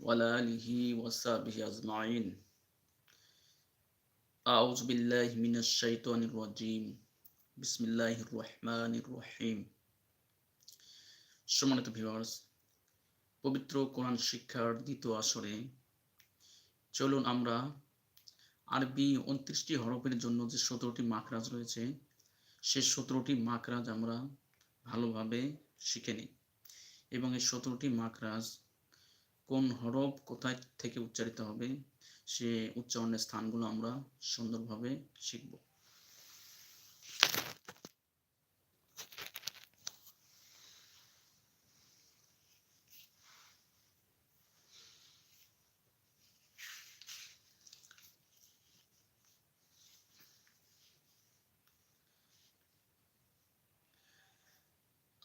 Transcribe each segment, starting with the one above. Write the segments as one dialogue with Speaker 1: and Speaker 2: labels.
Speaker 1: وعلى آله وصحبه أجمعين أعوذ بالله من الشيطان الرجيم بسم الله الرحمن الرحيم সম্মানিত ভিউয়ার্স পবিত্র কোরআন শিক্ষার দ্বিতীয় আসরে চলুন আমরা আরবি উনত্রিশটি হরফের জন্য যে সতেরোটি মাকরাজ রয়েছে সে সতেরোটি মাকরাজ আমরা ভালোভাবে শিখে নিই এবং এই সতেরোটি মাকরাজ কোন হরফ কোথায় থেকে উচ্চারিত হবে সে উচ্চারণের স্থানগুলো আমরা সুন্দরভাবে শিখব।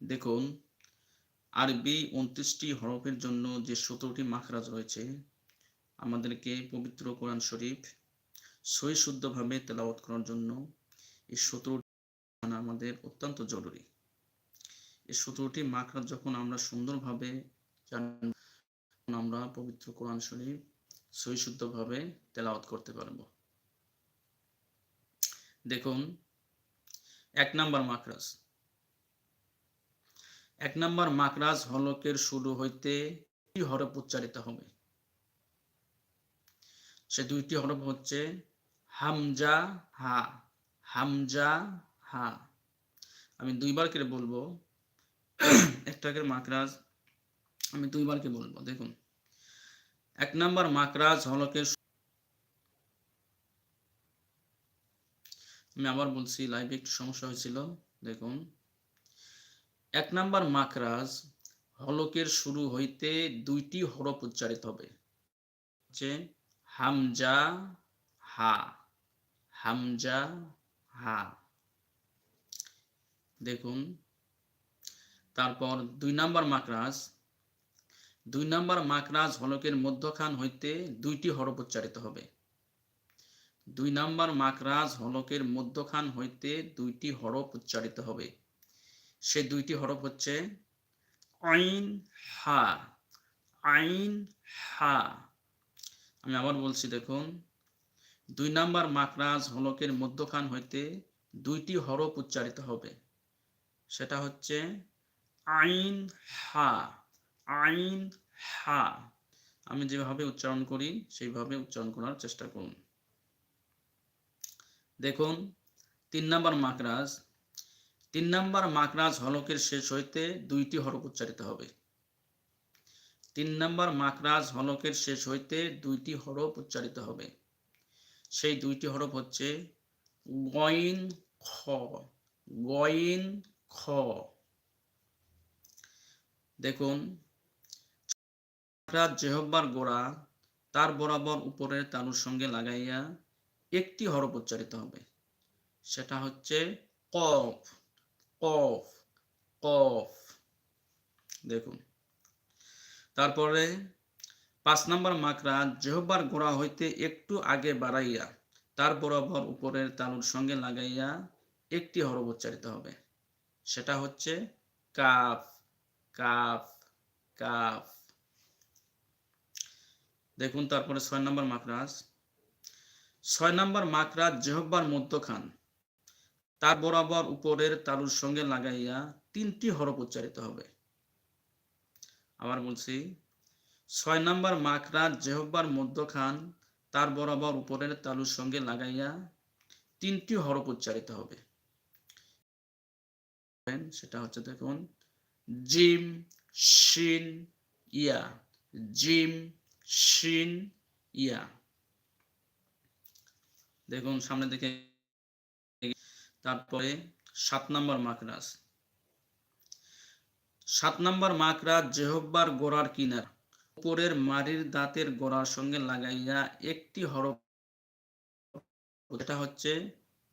Speaker 1: দেখুন, আরবি উনত্রিশটি হরফের জন্য যে সতেরোটি মাখরাজ রয়েছে, আমাদেরকে পবিত্র কোরআন শরীফ সই শুদ্ধভাবে তেলাওয়াত করার জন্য এই সতেরোটি আমাদের অত্যন্ত জরুরি। এই সতেরোটি মাখরাজ যখন আমরা সুন্দরভাবে জানব আমরা পবিত্র কোরআন শরীফ সহিশুদ্ধভাবে তেলাওয়াত করতে পারব। দেখুন, এক নাম্বার মাকরাজ। এক নাম্বার মাকরাজ হলকের শুরু হইতে হরফ উচ্চারিত হবে। সে দুইটি হরফ হচ্ছে হামজা, হা। হামজা, হা। আমি দুইবার করে বলব একটাকে মাকরাজ আমি দুইবারকে বলব, দেখুন। এক নাম্বার মাকরাজ হলকের আমি আবার বলছি লাইভে একটু সমস্যা হয়েছিল, দেখুন। এক নাম্বার মাকরাজ হলকের শুরু হইতে দুইটি হরফ উচ্চারিত হবে। যে হামজা, হা। হামজা, হা। দেখুন। তারপর দুই নাম্বার মাকরাজ দুই নম্বর মাকরাজ হলকের মধ্যখান হইতে দুইটি হরফ উচ্চারিত হবে। দুই নম্বর মাকরাজ হলকের মধ্যখান হইতে দুইটি হরফ উচ্চারিত হবে। সে দুইটি হরফ হচ্ছে আইন হা। আইন হা। আমি আবার বলছি, দেখুন, দুই নাম্বার মাকরাজ হলকের মধ্যখান হইতে দুইটি হরফ উচ্চারিত হবে। সেটা হচ্ছে আইন হা। আইন, হা। আমি যেভাবে উচ্চারণ করি, সেইভাবে উচ্চারণ করার চেষ্টা করুন। দেখুন, তিন নাম্বার মাকরাজ। তিন নাম্বার মাকরাজ হলকের শেষ হইতে দুইটি হরফ উচ্চারিত হবে। তিন নাম্বার মাকরাজ হলকের শেষ হইতে দুইটি হরফ উচ্চারিত হবে। সেই দুইটি হরফ হচ্ছে গইন খ। গইন খ। দেখুন রাত জেহব্বার গোড়া তার বরাবর উপরের তালুর সঙ্গে লাগাইয়া একটি হরফ উচ্চারিত হবে। সেটা হচ্ছে কফ কফ কফ। দেখুন। তারপরে পাঁচ নম্বর মাকড়া জেহব্বার গোড়া হইতে একটু আগে বাড়াইয়া তার বরাবর উপরের তালুর সঙ্গে লাগাইয়া একটি হরফ উচ্চারিত হবে। সেটা হচ্ছে কাফ কাফ কাফ। দেখুন, তারপরে ছয় নম্বর মাকরাজ। ছয় নম্বর মাকরাজ জেহব্বার মধ্যখান। তার বরাবর উপরের তালুর সঙ্গে লাগাইয়া তিনটি হরফ উচ্চারিত হবে। আবার বলছি, ছয় নম্বর মাকরাজ জেহব্বার মধ্যখান, তার বরাবর উপরের তালুর সঙ্গে লাগাইয়া তিনটি হরফ উচ্চারিত হবে। সেটা হচ্ছে দেখুন, জিম, শিন, ইয়া। জিম শিন ইয়া দেখুন, সামনে দিকে তারপরে সাত নম্বর মাকরাজ। সাত নম্বর মাকরাজ, জেহব্বার গোড়ার কিনার। উপরের মারির দাঁতের গোড়ার সঙ্গে লাগাইয়া একটি হরফ এটা হচ্ছে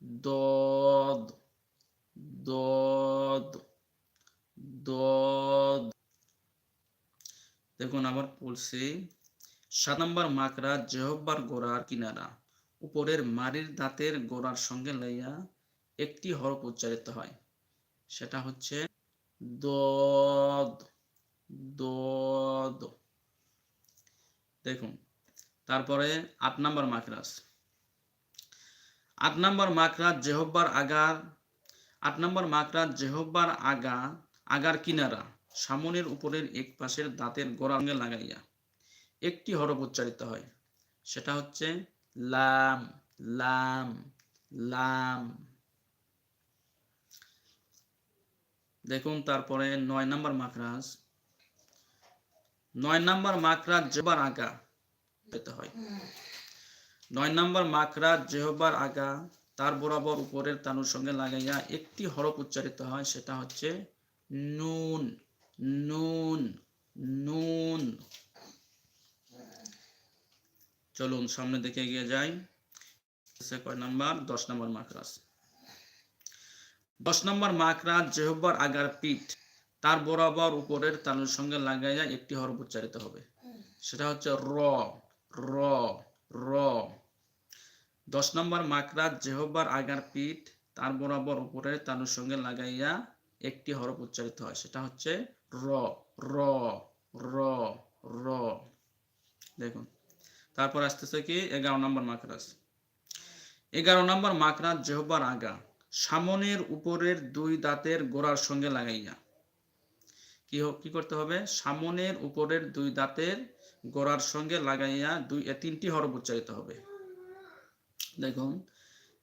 Speaker 1: দদ। দদ। দদ। দেখুন, আবার বলছি। সাত নম্বর মাকড়া জেহব্বার গোড়ার কিনারা। উপরের মারির দাঁতের গোড়ার সঙ্গে লাইয়া একটি হরফ উচ্চারিত হয়। সেটা হচ্ছে দদ দদ। দেখুন, তারপরে আট নম্বর মাকরাস আট নম্বর মাকরাত জেহব্বার আগার, আট নম্বর মাকরাত জেহব্বার আগা, আগার কিনারা, সামনের উপরের এক পাশের দাঁতের গোড়াঙ্গে লাগাইয়া। একটি হরফ উচ্চারিত হয়। সেটা হচ্ছে লাম লাম লাম। দেখুন তারপরে নয় নম্বর মাকরাজ নয় নম্বর মাকরাজ জেহবার আগা পেতে হয়। নয় নম্বর মাকরাজ জেহবার আগা, তার বরাবর উপরের তানুর সঙ্গে লাগাইয়া একটি হরফ উচ্চারিত হয়, সেটা হচ্ছে নুন নুন নুন। চলুন সামনে দেখে এগিয়ে যাই। কয় নাম্বার? দশ নম্বর মাকরাজ। দশ নম্বর মাকরাজ জেহব্বার আগার পিঠ, তার বরাবর উপরের তানুর সঙ্গে লাগাইয়া একটি হরফ উচ্চারিত হবে। সেটা হচ্ছে র র র। দশ নম্বর মাকরাজ জেহব্বার আগার পিঠ, তার বরাবর উপরের তানুর সঙ্গে লাগাইয়া একটি হরফ উচ্চারিত হয়। সেটা হচ্ছে র র র র। দেখুন। তারপর আসতেছে কি, এগারো নম্বর মাকরাজ। এগারো নম্বর মাকরাজ জেহব্বার আগা, সামনের উপরের দুই দাঁতের গোড়ার সঙ্গে লাগাইয়া। কি কি করতে হবে? সামনের উপরের দুই দাঁতের গোড়ার সঙ্গে লাগাইয়া দুই তিনটি হরফ উচ্চারিত হবে। দেখুন,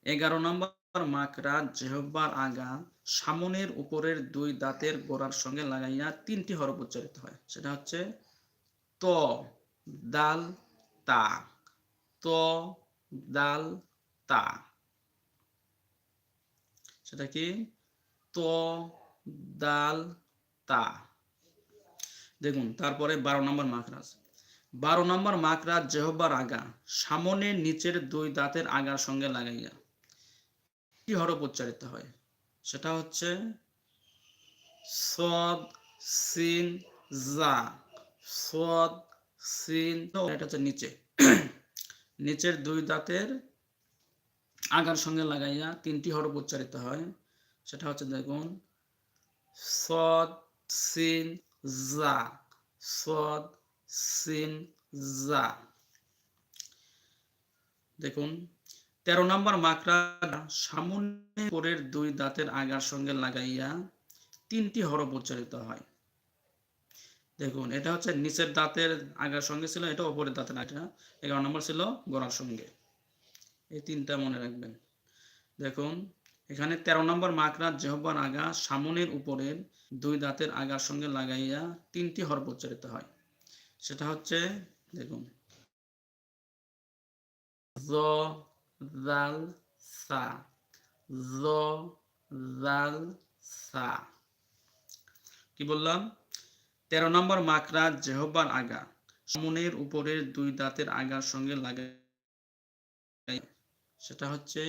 Speaker 1: এগারো নম্বর মাকড়া জেহব্বার আগা, সামনের উপরের দুই দাঁতের গোড়ার সঙ্গে লাগাইয়া তিনটি হরফ উচ্চারিত হয়। সেটা হচ্ছে ত, দাল তা, ত, দাল, তা। সেটা কি? ত, দাল, তা। দেখুন, তারপরে বারো নম্বর মাকরাজ বারো নম্বর মাকরাজ জেহব্বার আগা সামনের নিচের দুই দাঁতের আগার সঙ্গে লাগাইয়া। কি হরফ উচ্চারিত হয়? সেটা হচ্ছে সদ, সিন, জা। সদ নিচে। নিচের দুই দাঁতের আগার সঙ্গে লাগাইয়া তিনটি হরফ উচ্চারিত হয়। সেটা হচ্ছে দেখুন, সদ, সিন, জা। সদ, সিন, জা। দেখুন, তেরো নম্বর মাকড়া সামনে পরের দুই দাঁতের আগার সঙ্গে লাগাইয়া তিনটি হরফ উচ্চারিত হয়। দেখুন, এটা হচ্ছে নিচের দাঁতের আগার সঙ্গে ছিল, এটা ওপরের দাঁতের আগা এগারো নম্বর ছিল গড়ার সঙ্গে। এই তিনটা মনে রাখবেন। দেখুন, এখানে তেরো নম্বর মাকড়ার জেহব্বার আগা সামনের উপরের দুই দাঁতের আগার সঙ্গে লাগাইয়া তিনটি হরফ উচ্চারিত হয়। সেটা হচ্ছে, দেখুন। জাল, সা। জাল, সা। কি বললাম? তেরো নম্বর মাকড়া জেহব্বার আগা। সামনের উপরের দুই দাঁতের আগার সঙ্গে লাগাই সেটা হচ্ছে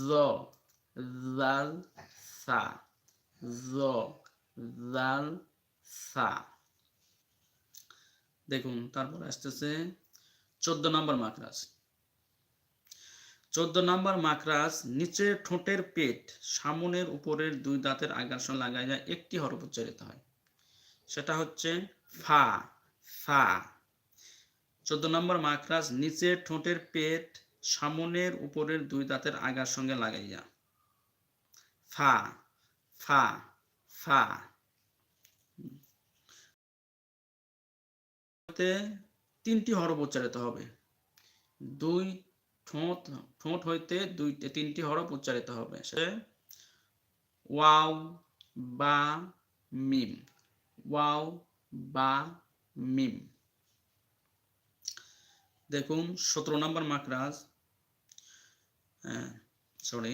Speaker 1: জ, জাল, সা। জ, জাল, সা। দেখুন, তারপর আসতেছে চোদ্দ নম্বর মাকরাজ চোদ্দ নম্বর মাকরাজ নিচের ঠোঁটের পেট সামনের উপরের দুই দাঁতের আগার সঙ্গে লাগাইয়া একটি হরফ উচ্চারিত হয়। সেটা হচ্ছে ফা ফা। চোদ্দ নম্বর মাকরাজ নিচের ঠোঁটের পেট সামনের উপরের দুই দাঁতের আগার সঙ্গে লাগাইয়া। ফা ফা ফা। তিনটি হরফ উচ্চারিত হবে। দুই ঠোঁট ঠোঁট হইতে দুই, তিনটি হরফ উচ্চারিত হবে। সে ওয়াও, বা, মিম। ওয়াও বা মিম। দেখুন, সতেরো নম্বর মাকরাজ সরি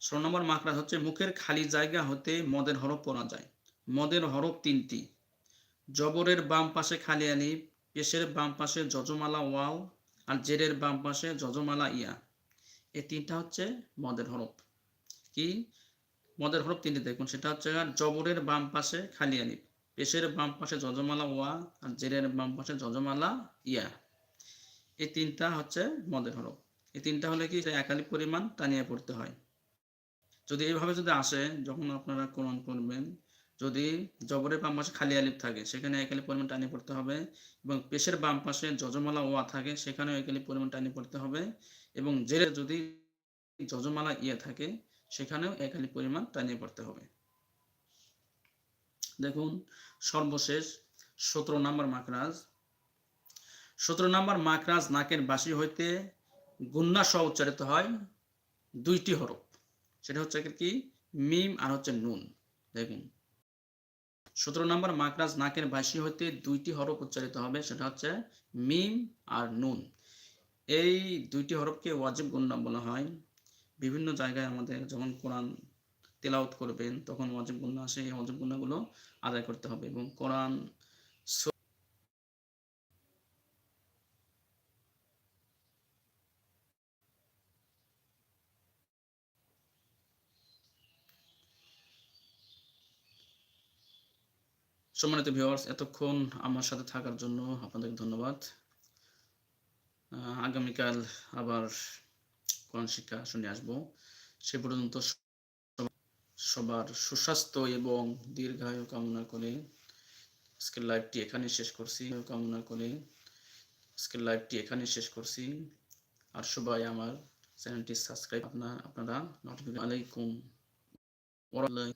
Speaker 1: ষোলো নম্বর মাকড়াজ হচ্ছে মুখের খালি জায়গা হতে মদের হরফ পড়া যায়। মদের হরফ তিনটি। জবরের বাম পাশে খালি আলিফ, পেশের বাম পাশে যজমালা ওয়াও আর জেরের বাম পাশে যজমালা ইয়া। এই তিনটা হচ্ছে মদের হরফ। কি? মদের হরফ তিনটি দেখুন, সেটা হচ্ছে জবরের বাম পাশে খালি আলিফ পেশের বাম পাশে যজমালা ওয়া, আর জেরের বাম পাশে যজমালা ইয়া। এই তিনটা হচ্ছে মদের হরফ। এই তিনটা হলে কি একালি পরিমাণ টানিয়ে পড়তে হয়। যদি এইভাবে যদি আসে, যখন আপনারা কোরআন করবেন যদি জবরের বাম পাশে খালি আলিফ থাকে, সেখানে একালি পরিমাণ টানিয়ে পড়তে হবে, এবং পেশের বাম পাশে যজমালা ওয়া থাকে, সেখানেও একালি পরিমাণ টানিয়ে পড়তে হবে, এবং জেরে যদি যজমালা ইয়ে থাকে সেখানেও একালি পরিমাণ টানিয়ে পড়তে হবে। দেখুন, সর্বশেষ সতেরো নম্বর মাকরাজ সতেরো নম্বর মাকরাজ নাকের বাসি হইতে গুন্না সহ উচ্চারিত হয় দুইটি হরফ। সেটা হচ্ছে কি? মিম আর হচ্ছে নুন। দেখুন, সতেরো নম্বর মাকরাজ নাকের বাসি হইতে দুইটি হরফ উচ্চারিত হবে, সেটা হচ্ছে মিম আর নুন। এই দুইটি হরফকে ওয়াজিব গুন্না বলা হয়। বিভিন্ন জায়গায় আমাদের যখন কোরআন তেলাওত করবেন, তখন গুন্না আসে, এই গুন্নাগুলো আদায় করতে হবে এবং কোরআন সম্মানিত ভিউয়ার্স এতক্ষণ আমার সাথে থাকার জন্য আপনাদের ধন্যবাদ। আগামীকাল আবার কোরআন শিক্ষা শুনে আসব সে পর্যন্ত সবার সুস্বাস্থ্য এবং দীর্ঘায়ু কামনা করে আজকের লাইভটি এখানে শেষ করছি কামনা করে আজকের লাইভটি এখানে শেষ করছি আর সবাই আমার চ্যানেলটি সাবস্ক্রাইব আপনার আপনারা নোটিফিকেশন আলাইকুম ওরাল্লাহি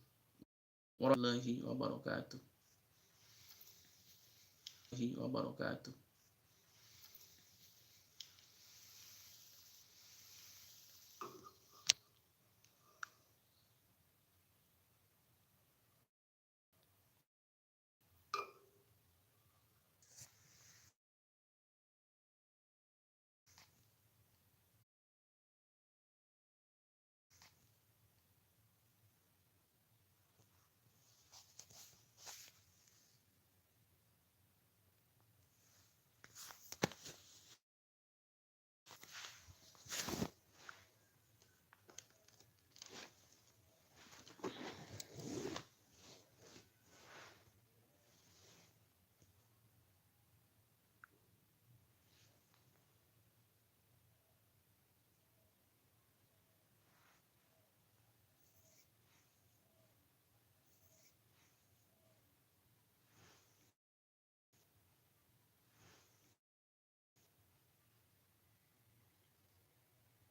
Speaker 1: ওরাল্লাহি ওয়া বারাকাতুহু ওয়া বারাকাতুহু